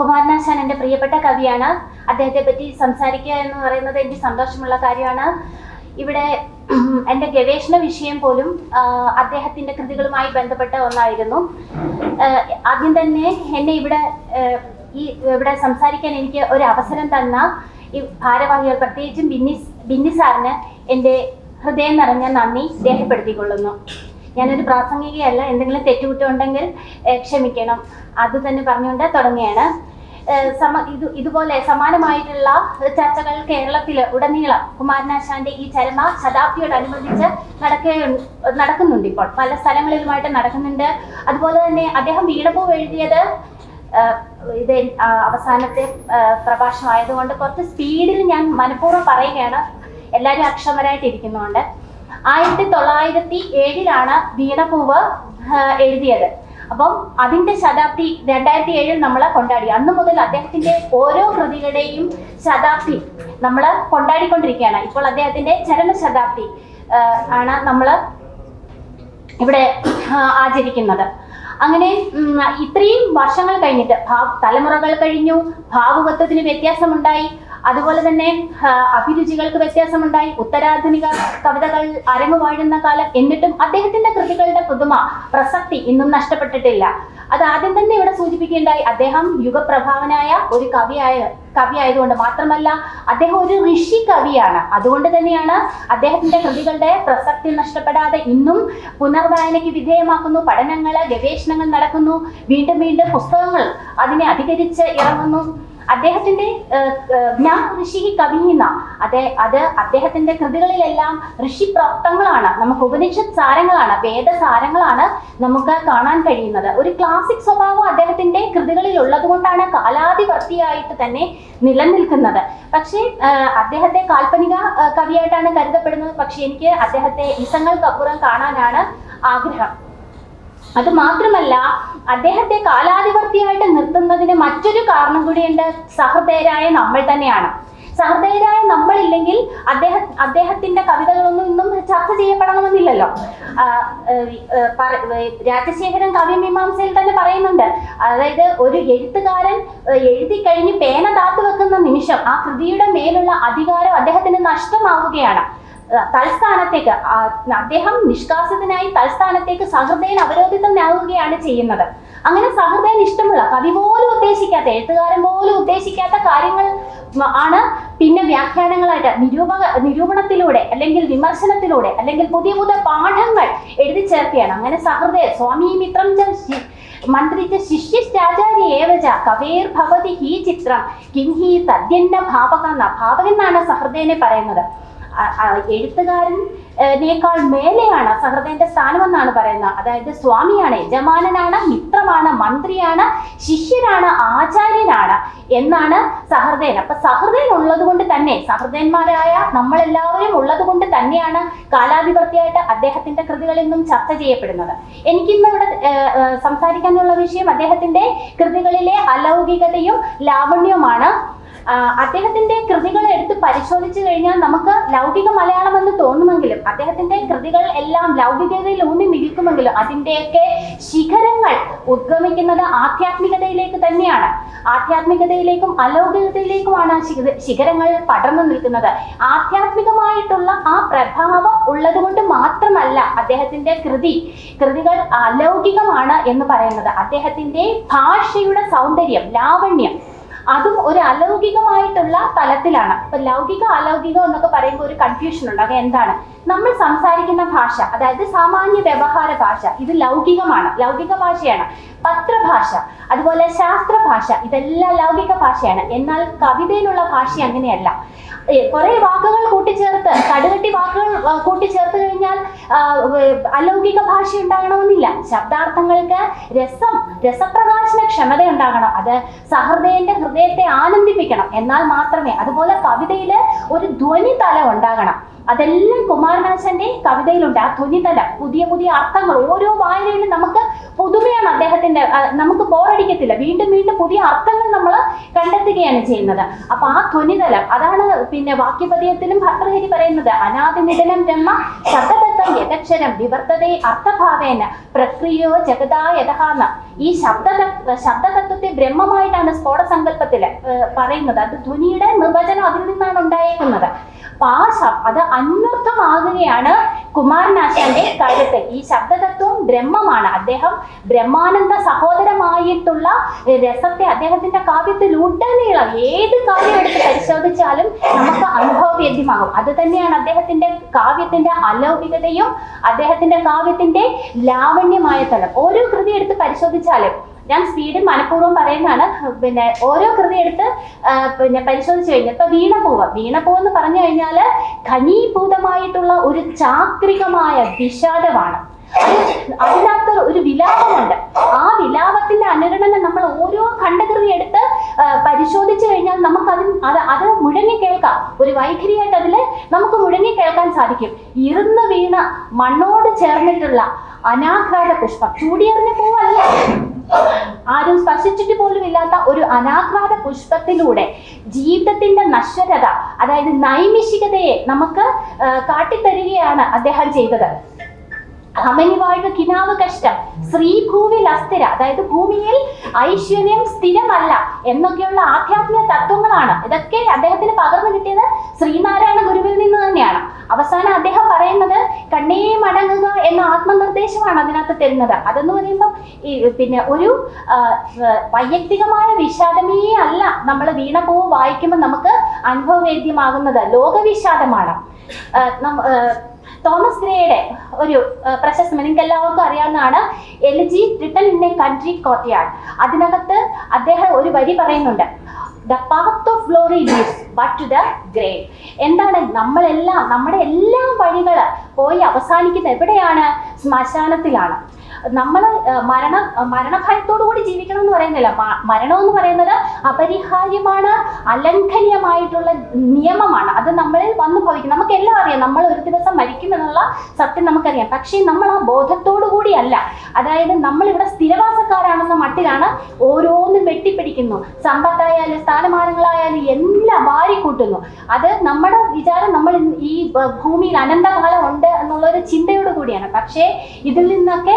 കുമാരനാശാൻ എന്റെ പ്രിയപ്പെട്ട കവിയാണ്. അദ്ദേഹത്തെ പറ്റി സംസാരിക്കുക എന്ന് പറയുന്നത് എനിക്ക് സന്തോഷമുള്ള കാര്യമാണ്. ഇവിടെ എന്റെ ഗവേഷണ വിഷയം പോലും അദ്ദേഹത്തിന്റെ കൃതികളുമായി ബന്ധപ്പെട്ട ഒന്നായിരുന്നു. ആദ്യം തന്നെ എന്നെ ഇവിടെ ഈ ഇവിടെ സംസാരിക്കാൻ എനിക്ക് ഒരു അവസരം തന്ന ഈ ഭാരവാഹികൾ പ്രത്യേകിച്ചും ബിന്നി ബിന്നി സാറിന് എന്റെ ഹൃദയം നിറഞ്ഞ നന്ദി രേഖപ്പെടുത്തിക്കൊള്ളുന്നു. ഞാനൊരു പ്രാസംഗികയല്ല എന്തെങ്കിലും തെറ്റുകുറ്റമുണ്ടെങ്കിൽ ക്ഷമിക്കണം. അത് തന്നെ പറഞ്ഞുകൊണ്ട് തുടങ്ങുകയാണ്. സമ ഇത് ഇതുപോലെ സമാനമായിട്ടുള്ള ചർച്ചകൾ കേരളത്തിൽ ഉടനീളം കുമാരനാശാന്റെ ഈ ചരമ ശതാബ്ദിയോടനുബന്ധിച്ച് നടക്കേ നടക്കുന്നുണ്ട് ഇപ്പോൾ. പല സ്ഥലങ്ങളിലുമായിട്ട് നടക്കുന്നുണ്ട്. അതുപോലെ തന്നെ അദ്ദേഹം വീണപ്പോ എഴുതിയത് ഇത് അവസാനത്തെ പ്രഭാഷണമായതുകൊണ്ട് കുറച്ച് സ്പീഡിൽ ഞാൻ മനഃപൂർവം പറയുകയാണ്. എല്ലാവരും അക്ഷമരായിട്ടിരിക്കുന്നുണ്ട് ആയിരത്തി തൊള്ളായിരത്തി ഏഴിലാണ് വീണപ്പൂവ് എഴുതിയത്. അപ്പം അതിന്റെ ശതാബ്ദി രണ്ടായിരത്തി ഏഴിൽ നമ്മൾ കൊണ്ടാടി. അന്ന് മുതൽ അദ്ദേഹത്തിന്റെ ഓരോ കൃതികളുടെയും ശതാബ്ദി നമ്മൾ കൊണ്ടാടിക്കൊണ്ടിരിക്കുകയാണ്. ഇപ്പോൾ അദ്ദേഹത്തിന്റെ ചരമ ശതാബ്ദി ആണ് നമ്മൾ ഇവിടെ ആചരിക്കുന്നത്. അങ്ങനെ ഇത്രയും വർഷങ്ങൾ കഴിഞ്ഞിട്ട് തലമുറകൾ കഴിഞ്ഞു ഭാവുകത്വത്തിന് വ്യത്യാസമുണ്ടായി. അതുപോലെ തന്നെ അഭിരുചികൾക്ക് വ്യത്യാസമുണ്ടായി. ഉത്തരാധുനിക കവിതകൾ അരങ്ങു വാഴുന്ന കാലം എന്നിട്ടും അദ്ദേഹത്തിന്റെ കൃതികളുടെ പുതുമ പ്രസക്തി ഇന്നും നഷ്ടപ്പെട്ടിട്ടില്ല. അത് ആദ്യം തന്നെ ഇവിടെ സൂചിപ്പിക്കുകയുണ്ടായി. അദ്ദേഹം യുഗപ്രഭാവനായ ഒരു കവിയായ കവിയായതുകൊണ്ട് മാത്രമല്ല അദ്ദേഹം ഒരു ഋഷി കവിയാണ്. അതുകൊണ്ട് തന്നെയാണ് അദ്ദേഹത്തിന്റെ കൃതികളുടെ പ്രസക്തി നഷ്ടപ്പെടാതെ ഇന്നും പുനർവായനയ്ക്ക് വിധേയമാക്കുന്നു. പഠനങ്ങൾ ഗവേഷണങ്ങൾ നടക്കുന്നു. വീണ്ടും വീണ്ടും പുസ്തകങ്ങൾ അതിനെ അധികരിച്ച് ഇറങ്ങുന്നു. അദ്ദേഹത്തിന്റെ ഞാൻ ഋഷി കവിയുന്ന അതെ അത് അദ്ദേഹത്തിന്റെ കൃതികളിലെല്ലാം ഋഷി പ്രോക്തങ്ങളാണ് നമുക്ക് ഉപനിഷത് സാരങ്ങളാണ് വേദസാരങ്ങളാണ് നമുക്ക് കാണാൻ കഴിയുന്നത്. ഒരു ക്ലാസിക് സ്വഭാവം അദ്ദേഹത്തിന്റെ കൃതികളിൽ ഉള്ളതുകൊണ്ടാണ് കാലാതിവർത്തിയായിട്ട് തന്നെ നിലനിൽക്കുന്നത്. പക്ഷേ അദ്ദേഹത്തെ കാൽപ്പനിക കവിയായിട്ടാണ് കരുതപ്പെടുന്നത്. പക്ഷെ എനിക്ക് അദ്ദേഹത്തെ ഇസങ്ങൾക്കപ്പുറം കാണാനാണ് ആഗ്രഹം. അത് മാത്രമല്ല അദ്ദേഹത്തെ കാലാധിപത്യമായിട്ട് നിർത്തുന്നതിന് മറ്റൊരു കാരണം കൂടിയുണ്ട് സഹൃദയരായ നമ്മൾ തന്നെയാണ്. സഹൃദയരായ നമ്മളില്ലെങ്കിൽ അദ്ദേഹം അദ്ദേഹത്തിന്റെ കവിതകളൊന്നും ഇന്നും ചർച്ച ചെയ്യപ്പെടണമെന്നില്ലല്ലോ. രാജശേഖരൻ കാവ്യമീമാംസയിൽ തന്നെ പറയുന്നുണ്ട്. അതായത് ഒരു എഴുത്തുകാരൻ എഴുതി കഴിഞ്ഞ് പേന താത്തു വെക്കുന്ന നിമിഷം ആ കൃതിയുടെ മേലുള്ള അധികാരം അദ്ദേഹത്തിന് നഷ്ടമാവുകയാണ്. തൽസ്ഥാനത്തേക്ക് അദ്ദേഹം നിഷ്കാസിതനായി തൽസ്ഥാനത്തേക്ക് സഹൃദയൻ അവരോധിതനാകുകയാണ് ചെയ്യുന്നത്. അങ്ങനെ സഹൃദയൻ ഇഷ്ടമുള്ള കവി പോലും ഉദ്ദേശിക്കാത്ത എഴുത്തുകാരൻ പോലും ഉദ്ദേശിക്കാത്ത കാര്യങ്ങൾ ആണ് പിന്നെ വ്യാഖ്യാനങ്ങളായിട്ട് നിരൂപക നിരൂപണത്തിലൂടെ അല്ലെങ്കിൽ വിമർശനത്തിലൂടെ അല്ലെങ്കിൽ പുതിയ പുതിയ പാഠങ്ങൾ എഴുതി ചേർക്കുകയാണ്. അങ്ങനെ സഹൃദയ സ്വാമി മിത്രം മന്ത്രിച്ച ശിഷ്യശ്ചാചാര്യ ഏവച കവേർ ഭവതി ഹി ചിത്രം കിം ഹി തദ്യന്ന ഭാവക ഭാവകെന്നാണ് സഹൃദയനെ പറയുന്നത്. ആ എഴുത്തുകാരനേക്കാൾ മേലെയാണ് സഹൃദയന്റെ സ്ഥാനമെന്നാണ് പറയുന്നത്. അതായത് സ്വാമിയാണ് യജമാനനാണ് മിത്രമാണ് മന്ത്രിയാണ് ശിഷ്യനാണ് ആചാര്യനാണ് എന്നാണ് സഹൃദയൻ. അപ്പൊ സഹൃദയൻ ഉള്ളത് കൊണ്ട് തന്നെ സഹൃദയന്മാരായ നമ്മളെല്ലാവരും ഉള്ളത് കൊണ്ട് തന്നെയാണ് കാലാധിപത്യമായിട്ട് അദ്ദേഹത്തിന്റെ കൃതികൾ നിന്നും ചർച്ച ചെയ്യപ്പെടുന്നത്. എനിക്കിന്ന് ഇവിടെ സംസാരിക്കാനുള്ള വിഷയം അദ്ദേഹത്തിന്റെ കൃതികളിലെ അലൗകികതയും ലാവണ്യവുമാണ്. അദ്ദേഹത്തിന്റെ കൃതികൾ എടുത്ത് പരിശോധിച്ചു കഴിഞ്ഞാൽ നമുക്ക് ലൗകിക മലയാളം എന്ന് തോന്നുമെങ്കിലും അദ്ദേഹത്തിന്റെ കൃതികൾ എല്ലാം ലൗകികതയിൽ ഊന്നി നിൽക്കുമെങ്കിലും അതിന്റെയൊക്കെ ശിഖരങ്ങൾ ഉദ്ഗമിക്കുന്നത് ആധ്യാത്മികതയിലേക്ക് തന്നെയാണ്. ആധ്യാത്മികതയിലേക്കും അലൗകികതയിലേക്കുമാണ് ശിഖരങ്ങൾ പടർന്നു നിൽക്കുന്നത്. ആധ്യാത്മികമായിട്ടുള്ള ആ പ്രഭാവം ഉള്ളത് കൊണ്ട് മാത്രമല്ല അദ്ദേഹത്തിന്റെ കൃതി കൃതികൾ അലൗകികമാണ് എന്ന് പറയുന്നത്. അദ്ദേഹത്തിന്റെ ഭാഷയുടെ സൗന്ദര്യം ലാവണ്യം അതും ഒരു അലൗകികമായിട്ടുള്ള തലത്തിലാണ്. ഇപ്പൊ ലൗകിക അലൗകികം എന്നൊക്കെ പറയുമ്പോൾ ഒരു കൺഫ്യൂഷൻ ഉണ്ട്. അത് എന്താണ്? നമ്മൾ സംസാരിക്കുന്ന ഭാഷ അതായത് സാമാന്യ വ്യവഹാര ഭാഷ ഇത് ലൗകികമാണ്. ലൗകിക ഭാഷയാണ് പത്രഭാഷ അതുപോലെ ശാസ്ത്ര ഭാഷ ഇതെല്ലാം ലൗകിക ഭാഷയാണ്. എന്നാൽ കവിതയിലുള്ള ഭാഷ അങ്ങനെയല്ല. കുറെ വാക്കുകൾ കൂട്ടിച്ചേർത്ത് കടുകട്ടി വാക്കുകൾ ആ, കൂട്ടിച്ചേർത്ത് കഴിഞ്ഞാൽ അലൗകിക ഭാഷ ഉണ്ടാകണമെന്നില്ല. ശബ്ദാർത്ഥങ്ങൾക്ക് രസം രസപ്രകാശന ക്ഷമത ഉണ്ടാകണം. അത് സഹൃദയന്റെ ഹൃദയത്തെ ആനന്ദിപ്പിക്കണം. എന്നാൽ മാത്രമേ അതുപോലെ കവിതയിൽ ഒരു ധ്വനി തലം ഉണ്ടാകണം. അതെല്ലാം കുമാരനാശന്റെ കവിതയിലുണ്ട്. ആ ധ്വനിതലം പുതിയ പുതിയ അർത്ഥങ്ങൾ ഓരോ വായനയിലും നമുക്ക് പുതുമയാണ് അദ്ദേഹത്തിന്റെ നമുക്ക് ബോറടിക്കത്തില്ല. വീണ്ടും വീണ്ടും പുതിയ അർത്ഥങ്ങൾ നമ്മൾ കണ്ടെത്തുകയാണ് ചെയ്യുന്നത്. അപ്പൊ ആ ധ്വനിതലം അതാണ് പിന്നെ വാക്യപതിയത്തിലും ഭർത്തൃഹരി പറയുന്നത് അനാദിനിധനം ബ്രഹ്മ ശബ്ദതത്വം യഥക്ഷരം വിവർത്തതേ അർത്ഥഭാവേന പ്രക്രിയോ ജഗതാ യഥാന്ന ഈ ശബ്ദ ശബ്ദതത്വത്തെ ബ്രഹ്മമായിട്ടാണ് സ്ഫോടസങ്കല്പത്തിൽ പറയുന്നത്. അത് ധ്വനിയുടെ നിർവചനം അതിൽ നിന്നാണ് ഉണ്ടായേക്കുന്നത്. അത് അന്വർത്ഥമാകുകയാണ് കുമാരനാശാന്റെ കാര്യത്തിൽ ഈ ശബ്ദതത്വം ബ്രഹ്മമാണ്. അദ്ദേഹം ബ്രഹ്മാനന്ദ സഹോദരമായിട്ടുള്ള രസത്തെ അദ്ദേഹത്തിന്റെ കാവ്യത്തിൽ ഉടനീളം ഏത് കാര്യം എടുത്ത് പരിശോധിച്ചാലും നമുക്ക് അനുഭവവേദ്യമാകും. അത് തന്നെയാണ് അദ്ദേഹത്തിന്റെ കാവ്യത്തിന്റെ അലൗകികതയും അദ്ദേഹത്തിന്റെ കാവ്യത്തിന്റെ ലാവണ്യമായ തലം. ഓരോ കൃതി എടുത്ത് പരിശോധിച്ചാലും ഞാൻ സ്പീഡ് മനഃപൂർവം പറയുന്നതാണ്. പിന്നെ ഓരോ കൃതി എടുത്ത് പിന്നെ പരിശോധിച്ച് കഴിഞ്ഞാൽ ഇപ്പൊ വീണപൂവ്. വീണപൂവ് എന്ന് പറഞ്ഞു കഴിഞ്ഞാൽ ഘനീഭൂതമായിട്ടുള്ള ഒരു ചാക്രികമായ വിഷാദമാണ്. അത് അതിനകത്ത് ഒരു വിലാപമുണ്ട്. ആ വിലാപത്തിന്റെ അനുഗണന നമ്മൾ ഓരോ ഖണ്ഡകൃതി എടുത്ത് പരിശോധിച്ചു കഴിഞ്ഞാൽ നമുക്ക് അതിൽ അത് അത് മുഴങ്ങി കേൾക്കാം. ഒരു വൈഖരിയായിട്ട് അതിൽ നമുക്ക് മുഴങ്ങി കേൾക്കാൻ സാധിക്കും. ഇരുന്ന് വീണ മണ്ണോട് ചേർന്നിട്ടുള്ള അനാഘാത പുഷ്പം ചൂടിയെറിഞ്ഞ പൂവല്ല. ആരും സ്പർശിച്ചിട്ട് പോലും ഇല്ലാത്ത ഒരു അനാഘാത പുഷ്പത്തിലൂടെ ജീവിതത്തിന്റെ നശ്വരത അതായത് നൈമിഷികതയെ നമുക്ക് കാട്ടിത്തരികയാണ് അദ്ദേഹം ചെയ്തത്. വാഴ്വ് കിനാവ് കഷ്ടം. ശ്രീഭൂവിൽ അസ്ഥിര അതായത് ഭൂമിയിൽ ഐശ്വര്യം സ്ഥിരമല്ല എന്നൊക്കെയുള്ള ആധ്യാത്മിക തത്വങ്ങളാണ്. ഇതൊക്കെ അദ്ദേഹത്തിന് പകർന്നു കിട്ടിയത് ശ്രീനാരായണ ഗുരുവിൽ നിന്ന് തന്നെയാണ്. അവസാനം അദ്ദേഹം പറയുന്നത് കണ്ണേ മടങ്ങുക എന്ന ആത്മനിർദ്ദേശമാണ് അതിനകത്ത് തരുന്നത്. അതെന്ന് പറയുമ്പോൾ ഈ പിന്നെ ഒരു വൈയക്തികമായ വിഷാദമേ അല്ല നമ്മൾ വീണപൂവ് വായിക്കുമ്പോൾ നമുക്ക് അനുഭവവേദ്യമാകുന്നത്. ലോകവിഷാദമാണ്. തോമസ് ഗ്രേയുടെ ഒരു പ്രശസ്തം നിങ്ങൾക്ക് എല്ലാവർക്കും അറിയാവുന്നതാണ് elegy written in a country courtyard അതിനകത്ത് അദ്ദേഹം ഒരു വരി പറയുന്നുണ്ട്. The path of glory leads but to the grave എന്താണ് നമ്മളെല്ലാം നമ്മുടെ എല്ലാ വഴികൾ പോയി അവസാനിക്കുന്നത് എവിടെയാണ്? ശ്മശാനത്തിലാണ്. നമ്മൾ മരണ മരണഭയത്തോടു കൂടി ജീവിക്കണം എന്ന് പറയുന്നില്ല. മരണം എന്ന് പറയുന്നത് അപരിഹാര്യമാണ് അലംഘനീയമായിട്ടുള്ള നിയമമാണ്. അത് നമ്മളിൽ വന്നു ഭവിക്കും നമുക്ക് എല്ലാം അറിയാം നമ്മൾ ഒരു ദിവസം മരിക്കുമെന്നുള്ള സത്യം നമുക്കറിയാം. പക്ഷേ നമ്മൾ ആ ബോധത്തോടു കൂടിയല്ല. അതായത് നമ്മൾ ഇവിടെ സ്ഥിരവാസക്കാരാണെന്ന മട്ടിലാണ് ഓരോന്നും വെട്ടിപ്പിടിക്കുന്നു. സമ്പത്തായാലും സ്ഥാനമാനങ്ങളായാലും എല്ലാം വാരിക്കൂട്ടുന്നു. അത് നമ്മുടെ വിചാരം നമ്മൾ ഈ ഭൂമിയിൽ അനന്തകാലം ഉണ്ട് എന്നുള്ള ഒരു ചിന്തയോട് കൂടിയാണ്. പക്ഷേ ഇതിൽ നിന്നൊക്കെ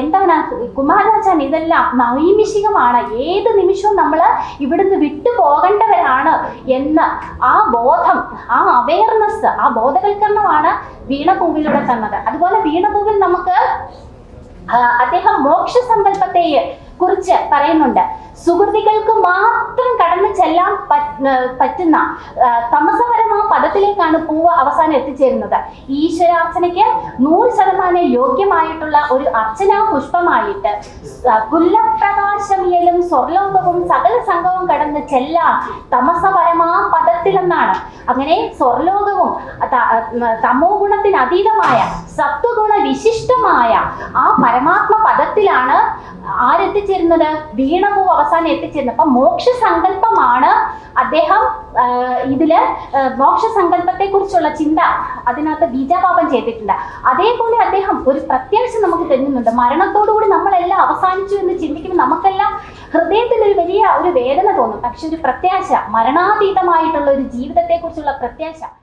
എന്താണ് കുമാരനാശാൻ ഇതെല്ലാം നൈമിഷികമാണ്. ഏത് നിമിഷവും നമ്മൾ ഇവിടുന്ന് വിട്ടു പോകേണ്ടവരാണ് എന്ന് ആ ബോധം ആ അവയർനെസ് ആ ബോധവൽക്കരണമാണ് വീണപൂവിലൂടെ തന്നത്. അതുപോലെ വീണപൂവിൽ നമുക്ക് അദ്ദേഹം മോക്ഷ സങ്കല്പത്തെ കുറിച്ച് പറയുന്നുണ്ട്. സുഹൃത്തുക്കൾക്ക് മാത്രം കടന്നു ചെല്ലാൻ പറ്റുന്ന ആ, തമസപരമാ പദത്തിലേക്കാണ് പൂവ് അവസാനം എത്തിച്ചേരുന്നത്. ഈശ്വരാർച്ചനയ്ക്ക് നൂറ് ശതമാനം യോഗ്യമായിട്ടുള്ള ഒരു അർച്ചനാ പുഷ്പമായിട്ട് ആ, പുല്ലപ്രകാശമിയലും സ്വർലോകവും സകല സംഘവും കടന്ന് ചെല്ല തമസപരമാ പദത്തിലെന്നാണ്. അങ്ങനെ സ്വർലോകവും തമോ ഗുണത്തിന് അതീതമായ സത്വഗുണ വിശിഷ്ടമായ ആ പരമാത്മ പദത്തിലാണ് ആരെത്തിച്ചേരുന്നത്? വീണപൂ അവസാനം എത്തിച്ചേരുന്നത്. അപ്പൊ മോക്ഷ സങ്കല്പമാണ് അദ്ദേഹം ഇതിൽ ആ, മോക്ഷ സങ്കല്പത്തെ കുറിച്ചുള്ള ചിന്ത അതിനകത്ത് ബീജാപാപം ചെയ്തിട്ടുണ്ട്. അതേപോലെ അദ്ദേഹം ഒരു പ്രത്യാശ നമുക്ക് തരുന്നുണ്ട്. മരണത്തോടുകൂടി നമ്മളെല്ലാം അവസാനിച്ചു എന്ന് ചിന്തിക്കുമ്പോൾ നമുക്കെല്ലാം ഹൃദയത്തിൽ ഒരു വലിയ ഒരു വേദന തോന്നും. പക്ഷെ ഒരു പ്രത്യാശ മരണാതീതമായിട്ടുള്ള ഒരു ജീവിതത്തെ കുറിച്ചുള്ള പ്രത്യാശ